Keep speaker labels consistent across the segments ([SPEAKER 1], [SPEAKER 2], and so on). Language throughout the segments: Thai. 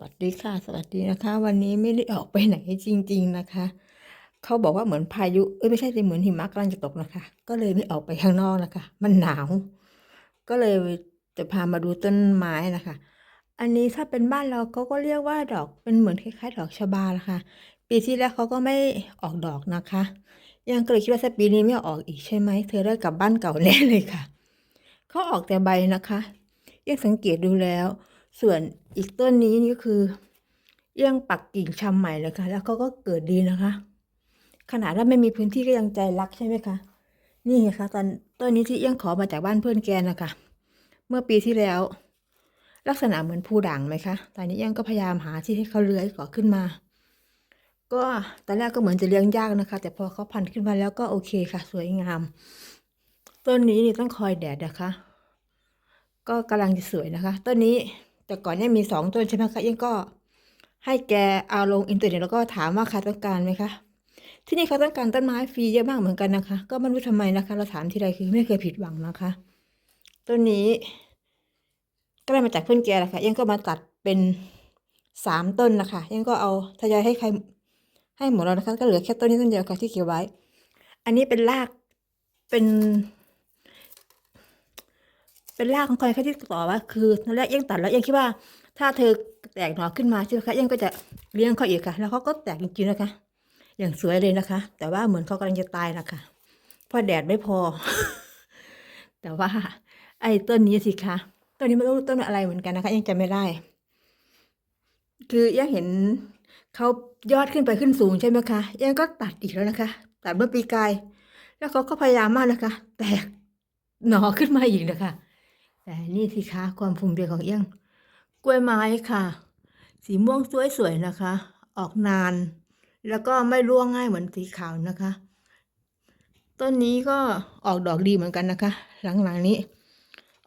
[SPEAKER 1] วัสดีค่ะ สวัสดีนะคะ วันนี้ไม่ได้ออกไปไหนจริง ๆนะคะ เขาบอกว่าเหมือนพายุเอ้ยไม่ใช่สิเหมือนหิมะกำลังจะตกนะคะ ก็เลยไม่ออกไปข้างนอกนะคะ มันหนาว ก็เลยจะพามาดูต้นไม้นะคะ อันนี้ถ้าเป็นบ้านเราเขาก็เรียกว่าดอกเป็นเหมือนคล้ายๆ ดอกชบาละค่ะ ปีที่แล้วเขาก็ไม่ออกดอกนะคะ ยังเก็เลยคิดว่าถ้าปีนี้ไม่ออกอีกใช่ไหมเธอได้กลับบ้านเก่าแน่เลยค่ะเขาออกแต่ใบนะคะยังสังเกตดูแล้ว ส่วนอีกต้นนี้นี่ก็คือเอี้ยงปักกิ่งชำใหม่เลยค่ะแล้วเขาก็เกิดดีนะคะ ขนาดว่าไม่มีพื้นที่ก็ยังใจรักใช่ไหมคะนี่ไงคะตอนต้นนี้ที่เอี้ยงขอมาจากบ้านเพื่อนแกนะคะเมื่อปีที่แล้ว ลักษณะเหมือนผู้ด่างไหมคะตอนนี้เอี้ยงก็พยายามหาที่ให้เขาเลื้อยก่อขึ้นมา ก็ตอนแรกก็เหมือนจะเลี้ยงยากนะคะ แต่พอเขาพันขึ้นมาแล้วก็โอเคค่ะ สวยงาม ต้นนี้นี่ต้องคอยแดดนะคะ ก็กำลังจะสวยนะคะ ต้นนี้ แต่ก่อนเนี่ยมีสองต้นใช่ไหมคะยังก็ให้แกเอาลงอินเทอร์เน็ตแล้วก็ถามว่าใครต้องการไหมคะที่นี่เขาต้องการต้นไม้ฟรีเยอะมากเหมือนกันนะคะ ก็ไม่รู้ทำไมนะคะ เราถามทีไรคือไม่เคยผิดหวังนะคะต้นนี้ก็ได้มาจากเพื่อนแกแหละค่ะยังก็มาตัดเป็นสามต้นนะคะยังก็เอาทยอยให้ใครให้หมดแล้วนะคะ ก็เหลือแค่ต้นนี้ต้นเดียวค่ะที่เก็บไว้ อันนี้เป็นรากเป็น เป็นรากของใครคะที่ต่อว่าคือตอนแรกยังตัดแล้วยังคิดว่า ถ้าเธอแตกหน่อขึ้นมาใช่ไหมคะยังก็จะเลี้ยงเขาอีกค่ะ แล้วเขาก็แตกจริงๆนะคะ อย่างสวยเลยนะคะ แต่ว่าเหมือนเขากำลังจะตายนะคะเพราะแดดไม่พอ แต่ว่า ไอ้ต้นนี้สิคะต้นนี้ไม่รู้ต้นอะไรเหมือนกันนะคะ ยังจำไม่ได้ คือยังเห็นเขายอดขึ้นไปขึ้นสูงใช่ไหมคะยังก็ตัดอีกแล้วนะคะตัดเมื่อปีกาย แล้วเขาก็พยายามมากนะคะ แตกหน่อขึ้นมาอีกนะคะ แต่นี่สิคะความภูมิใจของเอี้ยง กล้วยไม้ค่ะ สีม่วงสวยๆนะคะ ออกนาน แล้วก็ไม่ร่วงง่ายเหมือนสีขาวนะคะ ต้นนี้ก็ออกดอกดีเหมือนกันนะคะ หลังๆนี้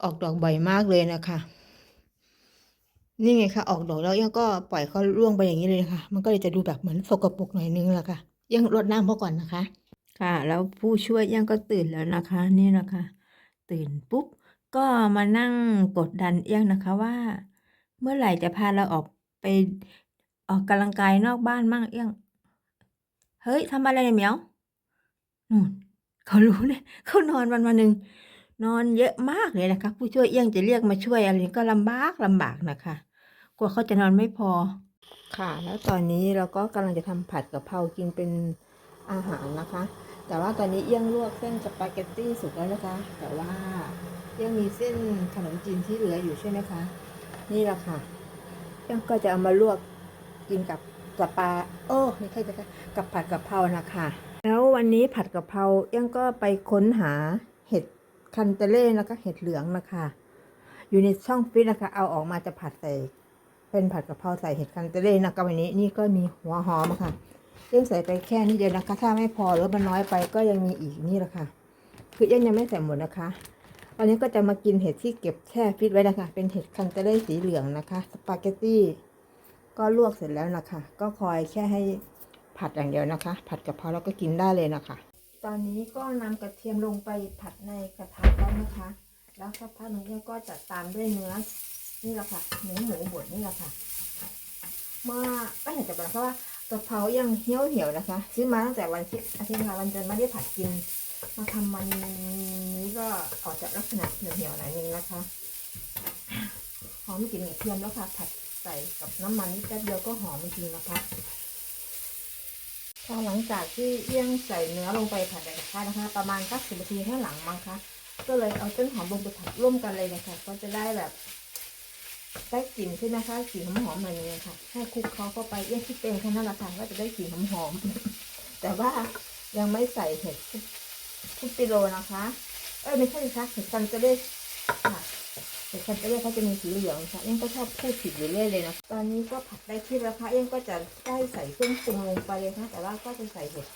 [SPEAKER 1] ออกดอกบ่อยมากเลยนะคะนี่ไงคะออกดอกแล้วยังก็ปล่อยเขาร่วงไปอย่างนี้เลยนะคะมันก็เลยจะดูแบบเหมือนสกปรกหน่อยนึงแหละค่ะ ยังรดน้ำเขาก่อนนะคะ ค่ะ แล้วผู้ช่วยยังก็ตื่นแล้วนะคะ นี่นะคะ ตื่นปุ๊บ ก็มานั่งกดดันเอี้ยงนะคะว่า เมื่อไหร่จะพาเราออกไปออกกำลังกายนอกบ้านมั่งเอี้ยง เฮ้ยทำอะไรเนี่ยเหมียวนู่นเขารู้เนี่ยเขานอนวันวันหนึ่งนอนเยอะมากเลยนะคะ ผู้ช่วยเอี้ยงจะเรียกมาช่วยอะไรก็ลำบากลำบากนะคะกลัวเขาจะนอนไม่พอ ค่ะ แล้วตอนนี้เราก็กำลังจะทำผัดกะเพรากินเป็นอาหารนะคะ แต่ว่าตอนนี้เอี้ยงลวกเส้นสปาเกตตี้สุกแล้วนะคะ แต่ว่า ยังมีเส้นขนมจีนที่เหลืออยู่ใช่ไหมคะ นี่แหละค่ะเอ็งก็จะเอามาลวกกินกับสปาโอ้ไม่ใช่นะคะกับผัดกะเพรานะคะ แล้ววันนี้ผัดกะเพราเอ็งก็ไปค้นหาเห็ดคันเตเล่นะคะเห็ดเหลืองนะคะ อยู่ในช่องฟิตนะคะ เอาออกมาจะผัดใส่เป็นผัดกะเพราใส่เห็ดคันเตเล่นะคะวันนี้นี่ก็มีหัวหอมค่ะเอี้ยังใส่ไปแค่นี้เดียวนะคะ ถ้าไม่พอหรือมันน้อยไปก็ยังมีอีกนี่แหละค่ะ คือเอี้ยังยังไม่ใส่หมดนะคะ วันนี้ก็จะมากินเห็ดที่เก็บแช่ฟิตไว้นะคะ เป็นเห็ดคันเตเล่สีเหลืองนะคะ สปาเกตตี้ก็ลวกเสร็จแล้วนะคะ ก็คอยแค่ให้ผัดอย่างเดียวนะคะ ผัดกะเพราแล้วก็กินได้เลยนะคะ ตอนนี้ก็นำกระเทียมลงไปผัดในกระทะแล้วนะคะ แล้วสักพักหนึงเนี่ยก็จะตามด้วยเนื้อนี่แหละค่ะเนื้อหมูบดนี่แหละค่ะ เมื่อไม่เห็นจะบอกเพราะว่ากะเพรายังเหี่ยวเหี่ยวๆนะคะ ซื้อมาตั้งแต่วันอาทิตย์ละวันจันทร์ไม่ได้ผัดกิน มาทำมันนี้ก็ออกจากลักษณะเหี่ยวเหี่ยวๆหน่อยนึงนะคะหอมกลิ่นเทียมแล้วค่ะผัดใส่กับน้ำมันนิดเดียวก็หอมจริงนะคะพอหลังจากที่เอี้ยงใส่เนื้อลงไปผัดในกระทะนะคะ ประมาณสักสิบนาทีข้างหลังมั้งคะก็เลยเอาต้นหอมลงไปผัดร่วมกันเลยนะคะ ก็จะได้แบบได้กลิ่นใช่ไหมคะกลิ่นหอมๆหน่อยนึงค่ะให้คลุกเคล้าเข้าไปเอี้ยงที่เป็นแค่นั้นละค่ะก็จะได้กลิ่นหอมๆแต่ว่ายังไม่ใส่เห็ด ทุกกิโลนะคะ เอ้ยไม่ใช่ค่ะเห็ดซันเตเล่ค่ะเห็ดซันเตเล่เขาจะมีสีเหลืองค่ะเอี้ยงก็ชอบพูดผิดอยู่เรื่อยเลยนะ ตอนนี้ก็ผัดได้ที่แล้วค่ะเอี้ยงก็จะได้ใส่เครื่องปรุงลงไปเลยนะแต่ว่าก็จะใส่เห็ด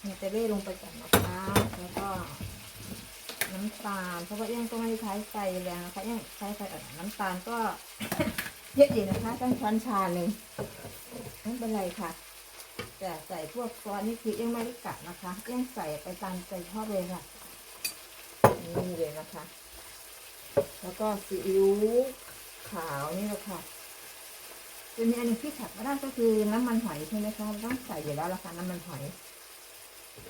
[SPEAKER 1] ซันเตเล่ลงไปก่อนนะคะแล้วก็น้ำตาล เพราะว่าเอี้ยงก็ไม่ได้ใช้ไฟแรงนะคะเอี้ยงใช้ไฟอ่อนน้ำตาลก็เยอะอยู่นะคะตั้งช้อนชาหนึ่งไม่เป็นไรค่ะ แต่ใส่พวกซอสนี่คือเอี้ยงไม่ได้กัดนะคะเอี้ยงใส่ไปตามใจชอบเลยค่ะนี่เลยนะคะ แล้วก็ซีอิ๊วขาวนี่แหละค่ะจะมีอันหนึงที่ขาดไม่ได้ก็คือน้ำมันหอยใช่ไหมคะต้องใส่อยู่แล้วละค่ะน้ำมันหอย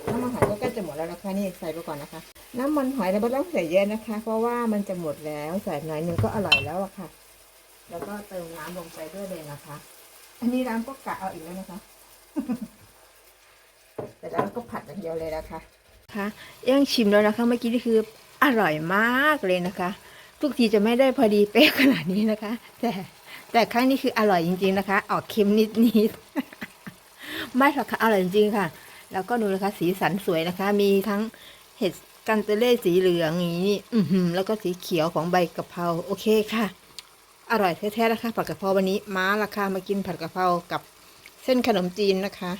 [SPEAKER 1] น้ำมันหอยก็ใกล้จะหมดแล้วนะคะนี่ใส่ไปก่อนนะคะ น้ำมันหอยเราไม่ต้องใส่เยอะนะคะ เพราะว่ามันจะหมดแล้วใส่หน่อยนึงก็อร่อยแล้วอะค่ะ แล้วก็เติมน้ำลงไปด้วยเลยนะคะ อันนี้น้ำก็กะเอาอีกแล้วนะคะ แต่แล้วก็ผัดอย่างเดียวเลยนะคะค่ะย่างชิมแล้วนะคะเมื่อกี้นี่คืออร่อยมากเลยนะคะ ทุกทีจะไม่ได้พอดีเป๊ะขนาดนี้นะคะ แต่แต่ครั้งนี้คืออร่อยจริง ๆนะคะ ออกเค็มนิดๆไม่หรอกค่ะอร่อยจริงๆค่ะ แล้วก็ดูนะคะสีสันสวยนะคะ มีทั้งเห็ดกันเตเล่สีเหลืองอย่างนี้อือหือแล้วก็สีเขียวของใบกะเพราโอเคค่ะ อร่อยแท้ๆนะคะผัดกะเพราวันนี้ม้าราคามากินผัดกะเพรากับ เส้นขนมจีนนะคะ